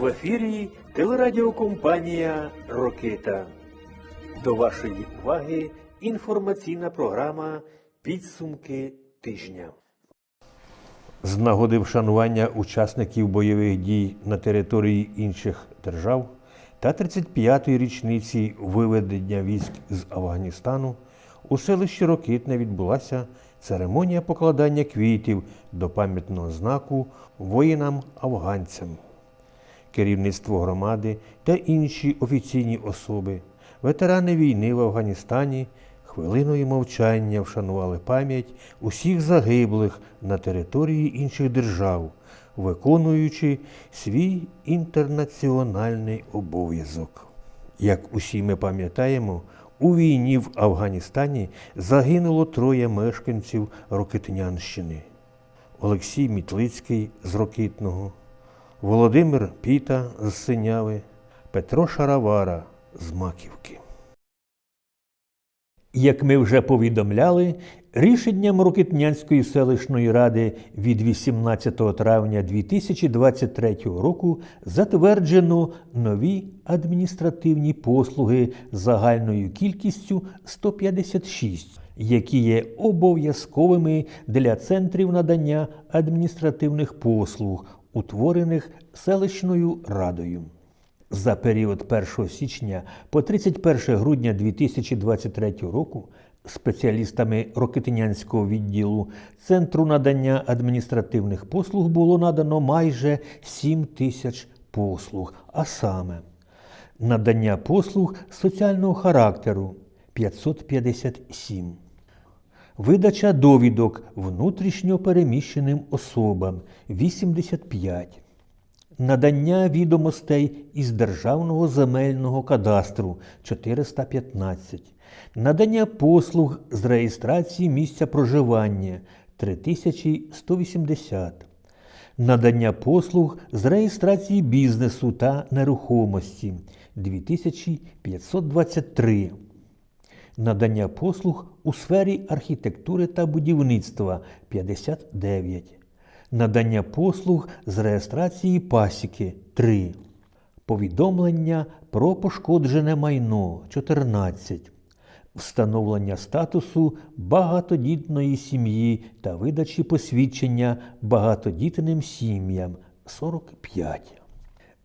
В ефірі телерадіокомпанія Рокита. До вашої уваги інформаційна програма Підсумки тижня. З нагоди вшанування учасників бойових дій на території інших держав та 35-ї річниці виведення військ з Афганістану у селищі Рокитне відбулася церемонія покладання квітів до пам'ятного знаку воїнам-афганцям. Керівництво громади та інші офіційні особи, ветерани війни в Афганістані хвилиною мовчання вшанували пам'ять усіх загиблих на території інших держав, виконуючи свій інтернаціональний обов'язок. Як усі ми пам'ятаємо, у війні в Афганістані загинуло троє мешканців Рокитнянщини. Олексій Мітлицький з Рокитного, Володимир Піта з Синяви, Петро Шаравара з Маківки. Як ми вже повідомляли, рішенням Рокитнянської селищної ради від 18 травня 2023 року затверджено нові адміністративні послуги загальною кількістю 156, які є обов'язковими для центрів надання адміністративних послуг, утворених селищною радою. За період 1 січня по 31 грудня 2023 року спеціалістами Рокитинянського відділу Центру надання адміністративних послуг було надано майже 7 тисяч послуг, а саме надання послуг соціального характеру 557, видача довідок внутрішньо переміщеним особам 85 надання відомостей із Державного земельного кадастру 415, надання послуг з реєстрації місця проживання 3180, надання послуг з реєстрації бізнесу та нерухомості 2523, надання послуг у сфері архітектури та будівництва 59 надання послуг з реєстрації пасіки 3, повідомлення про пошкоджене майно 14, встановлення статусу багатодітної сім'ї та видачі посвідчення багатодітним сім'ям 45.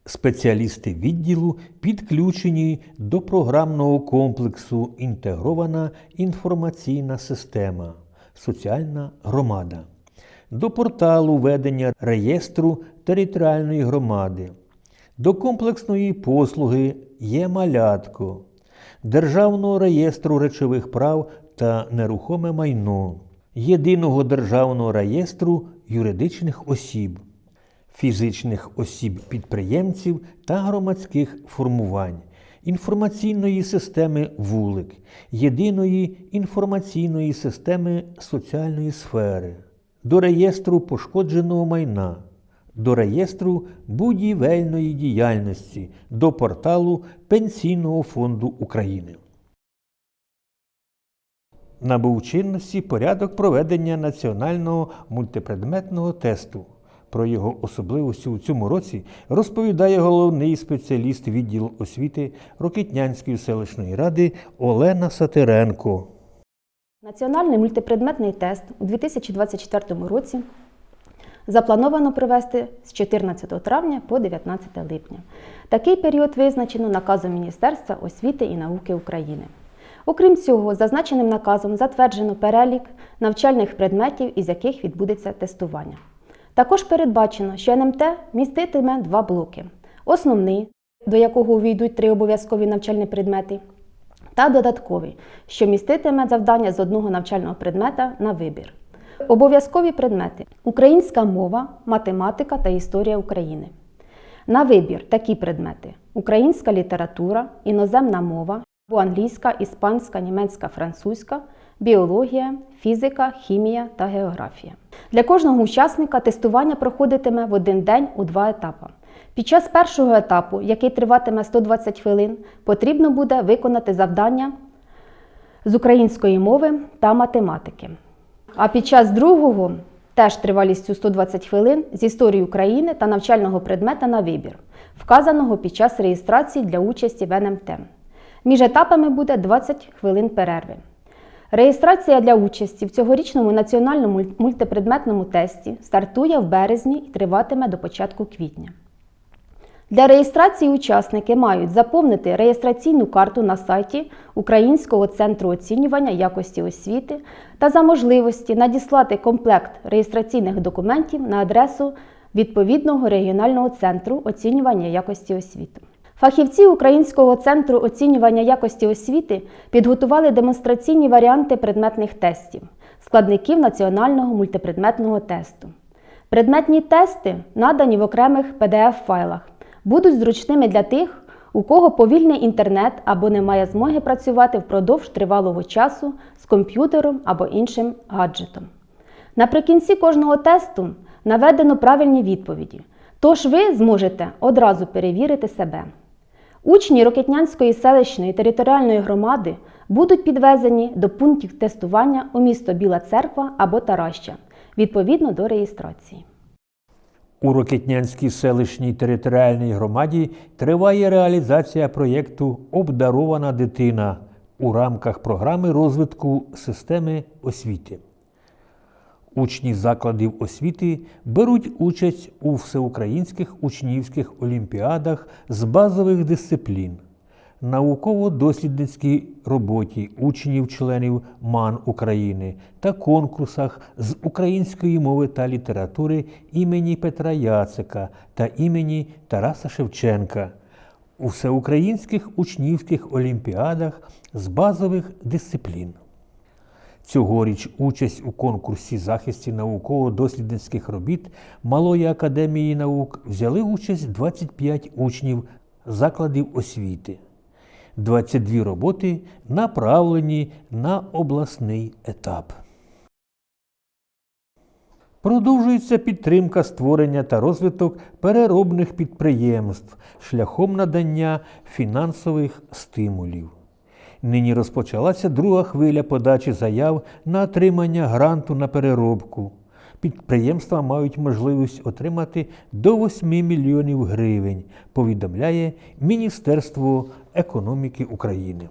Спеціалісти відділу підключені до програмного комплексу Інтегрована інформаційна система Соціальна громада. До порталу ведення реєстру територіальної громади, до комплексної послуги є малятко, Державного реєстру речових прав та нерухоме майно, Єдиного державного реєстру юридичних осіб, фізичних осіб-підприємців та громадських формувань. Інформаційної системи вулик, єдиної інформаційної системи соціальної сфери, до реєстру пошкодженого майна, до реєстру будівельної діяльності, до порталу Пенсійного фонду України. Набув чинності порядок проведення національного мультипредметного тесту. Про його особливості у цьому році розповідає головний спеціаліст відділу освіти Рокитнянської селищної ради Олена Сатиренко. Національний мультипредметний тест у 2024 році заплановано провести з 14 травня по 19 липня. Такий період визначено наказом Міністерства освіти і науки України. Окрім цього, зазначеним наказом затверджено перелік навчальних предметів, із яких відбудеться тестування. Також передбачено, що НМТ міститиме два блоки: основний, до якого увійдуть три обов'язкові навчальні предмети, та додатковий, що міститиме завдання з одного навчального предмета на вибір. Обов'язкові предмети українська мова, математика та історія України. На вибір такі предмети: українська література, іноземна мова, або англійська, іспанська, німецька, французька, біологія, фізика, хімія та географія. Для кожного учасника тестування проходитиме в один день у два етапи. Під час першого етапу, який триватиме 120 хвилин, потрібно буде виконати завдання з української мови та математики. А під час другого, теж тривалістю 120 хвилин, з історії України та навчального предмета на вибір. вказаного під час реєстрації для участі в НМТ. Між етапами буде 20 хвилин перерви. Реєстрація для участі в цьогорічному національному мультипредметному тесті стартує в березні і триватиме до початку квітня. Для реєстрації учасники мають заповнити реєстраційну карту на сайті Українського центру оцінювання якості освіти та за можливості надіслати комплект реєстраційних документів на адресу відповідного регіонального центру оцінювання якості освіти. Фахівці Українського центру оцінювання якості освіти підготували демонстраційні варіанти предметних тестів, складників національного мультипредметного тесту. Предметні тести, надані в окремих PDF-файлах, будуть зручними для тих, у кого повільний інтернет або не має змоги працювати впродовж тривалого часу з комп'ютером або іншим гаджетом. Наприкінці кожного тесту наведено правильні відповіді, тож ви зможете одразу перевірити себе. Учні Рокетнянської селищної територіальної громади будуть підвезені до пунктів тестування у місто Біла Церква або Тараща відповідно до реєстрації. У Рокетнянській селищній територіальній громаді триває реалізація проєкту Обдарована дитина у рамках програми розвитку системи освіти. Учні закладів освіти беруть участь у всеукраїнських учнівських олімпіадах з базових дисциплін, науково-дослідницькій роботі учнів-членів МАН України та конкурсах з української мови та літератури імені Петра Яцика та імені Тараса Шевченка у всеукраїнських учнівських олімпіадах з базових дисциплін. Цьогоріч участь у конкурсі захисті науково-дослідницьких робіт Малої академії наук взяли участь 25 учнів закладів освіти. 22 роботи направлені на обласний етап. Продовжується підтримка створення та розвиток переробних підприємств шляхом надання фінансових стимулів. Нині розпочалася друга хвиля подачі заяв на отримання гранту на переробку. Підприємства мають можливість отримати до 8 мільйонів гривень, повідомляє Міністерство економіки України.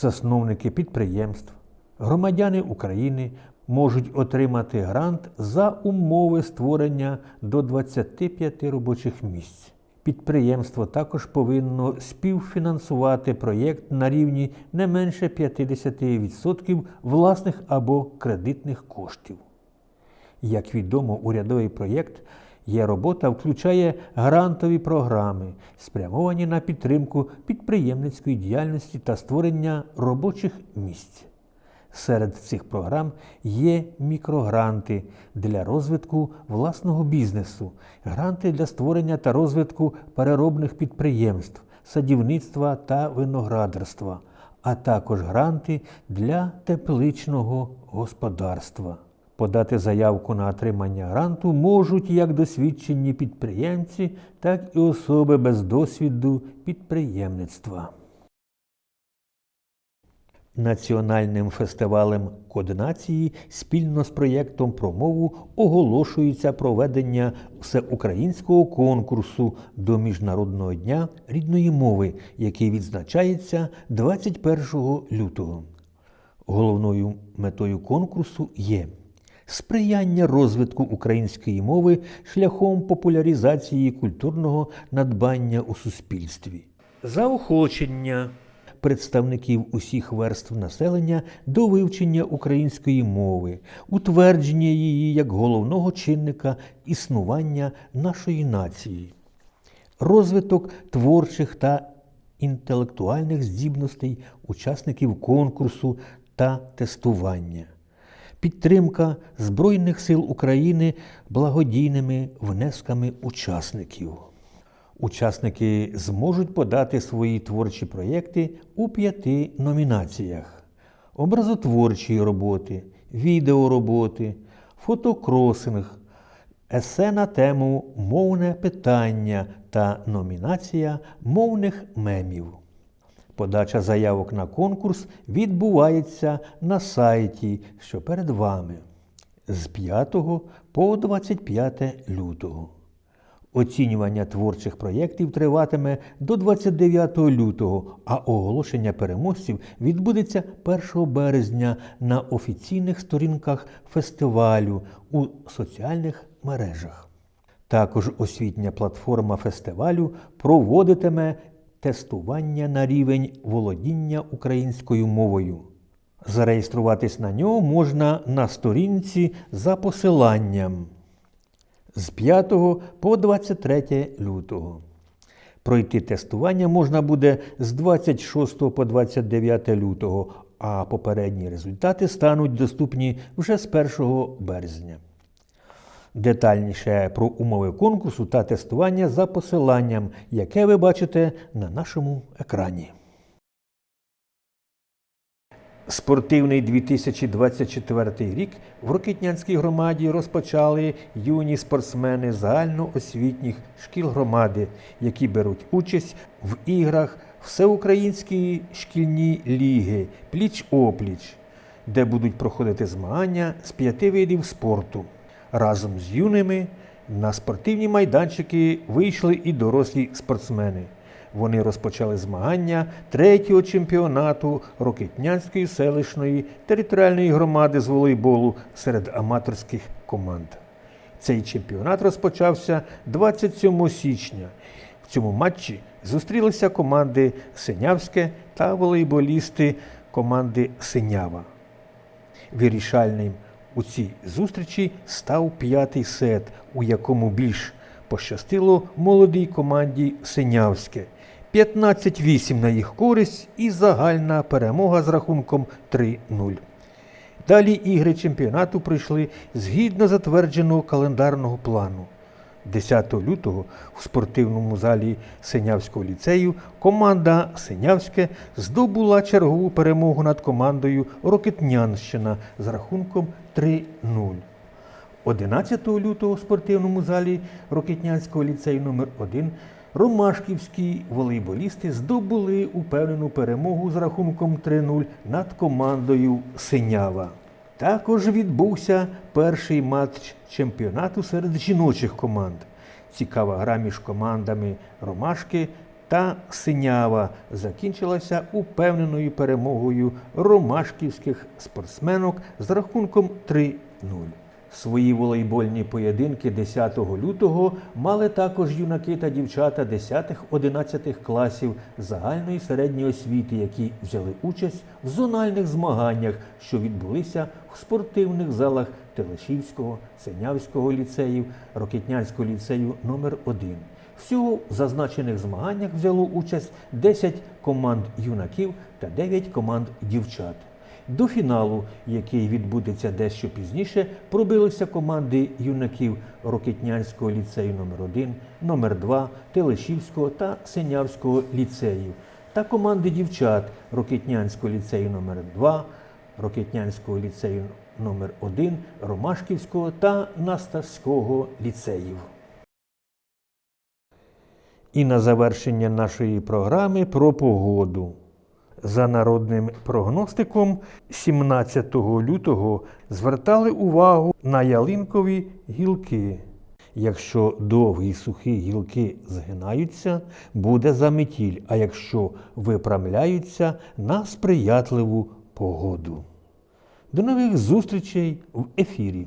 Засновники підприємств, громадяни України можуть отримати грант за умови створення до 25 робочих місць. Підприємство також повинно співфінансувати проєкт на рівні не менше 50% власних або кредитних коштів. Як відомо, урядовий проєкт є робота включає грантові програми, спрямовані на підтримку підприємницької діяльності та створення робочих місць. Серед цих програм є мікрогранти для розвитку власного бізнесу, гранти для створення та розвитку переробних підприємств, садівництва та виноградарства, а також гранти для тепличного господарства. Подати заявку на отримання гранту можуть як досвідчені підприємці, так і особи без досвіду підприємництва. Національним фестивалем координації спільно з проєктом про мову оголошується проведення всеукраїнського конкурсу до Міжнародного дня рідної мови, який відзначається 21 лютого. Головною метою конкурсу є сприяння розвитку української мови шляхом популяризації культурного надбання у суспільстві, заохочення представників усіх верств населення до вивчення української мови, утвердження її як головного чинника існування нашої нації, розвиток творчих та інтелектуальних здібностей учасників конкурсу та тестування, підтримка Збройних сил України благодійними внесками учасників. Учасники зможуть подати свої творчі проєкти у п'яти номінаціях: образотворчі роботи, відеороботи, фотокросинг, есе на тему Мовне питання та номінація мовних мемів. Подача заявок на конкурс відбувається на сайті, що перед вами з 5 по 25 лютого. Оцінювання творчих проєктів триватиме до 29 лютого, а оголошення переможців відбудеться 1 березня на офіційних сторінках фестивалю у соціальних мережах. Також освітня платформа фестивалю проводитиме тестування на рівень володіння українською мовою. Зареєструватись на нього можна на сторінці за посиланням з 5 по 23 лютого. Пройти тестування можна буде з 26 по 29 лютого, а попередні результати стануть доступні вже з 1 березня. Детальніше про умови конкурсу та тестування за посиланням, яке ви бачите на нашому екрані. Спортивний 2024 рік в Рокитнянській громаді розпочали юні спортсмени загальноосвітніх шкіл громади, які беруть участь в іграх Всеукраїнської шкільні ліги пліч-опліч, де будуть проходити змагання з п'яти видів спорту. Разом з юними на спортивні майданчики вийшли і дорослі спортсмени. Вони розпочали змагання третього чемпіонату Рокитнянської селищної територіальної громади з волейболу серед аматорських команд. Цей чемпіонат розпочався 27 січня. В цьому матчі зустрілися команди Синявське та волейболісти команди Синява. Вирішальним у цій зустрічі став п'ятий сет, у якому більш пощастило молодій команді Синявське. 15-8 на їх користь і загальна перемога з рахунком 3-0. Далі ігри чемпіонату пройшли згідно затвердженого календарного плану. 10 лютого в спортивному залі Синявського ліцею команда Синявське здобула чергову перемогу над командою Рокетнянщина з рахунком 3-0. 11 лютого в спортивному залі Рокетнянського ліцею номер 1 ромашківські волейболісти здобули упевнену перемогу з рахунком 3-0 над командою Синява. Також відбувся перший матч чемпіонату серед жіночих команд. Цікава гра між командами Ромашки та Синява закінчилася упевненою перемогою ромашківських спортсменок з рахунком 3-0. Свої волейбольні поєдинки 10 лютого мали також юнаки та дівчата 10-11 класів загальної середньої освіти, які взяли участь в зональних змаганнях, що відбулися в спортивних залах Телешівського, Синявського ліцеїв, Рокетнянського ліцею номер 1 Всього в зазначених змаганнях взяло участь 10 команд юнаків та 9 команд дівчат. До фіналу, який відбудеться дещо пізніше, пробилися команди юнаків Рокетнянського ліцею номер 1 номер 2 Телешівського та Синявського ліцеїв та команди дівчат Рокетнянського ліцею номер 2 Рокетнянського ліцею номер 1 Ромашківського та Настаського ліцеїв. І на завершення нашої програми про погоду. За народним прогностиком, 17 лютого звертали увагу на ялинкові гілки. Якщо довгі сухі гілки згинаються, буде заметіль, а якщо випрямляються на сприятливу погоду. До нових зустрічей в ефірі.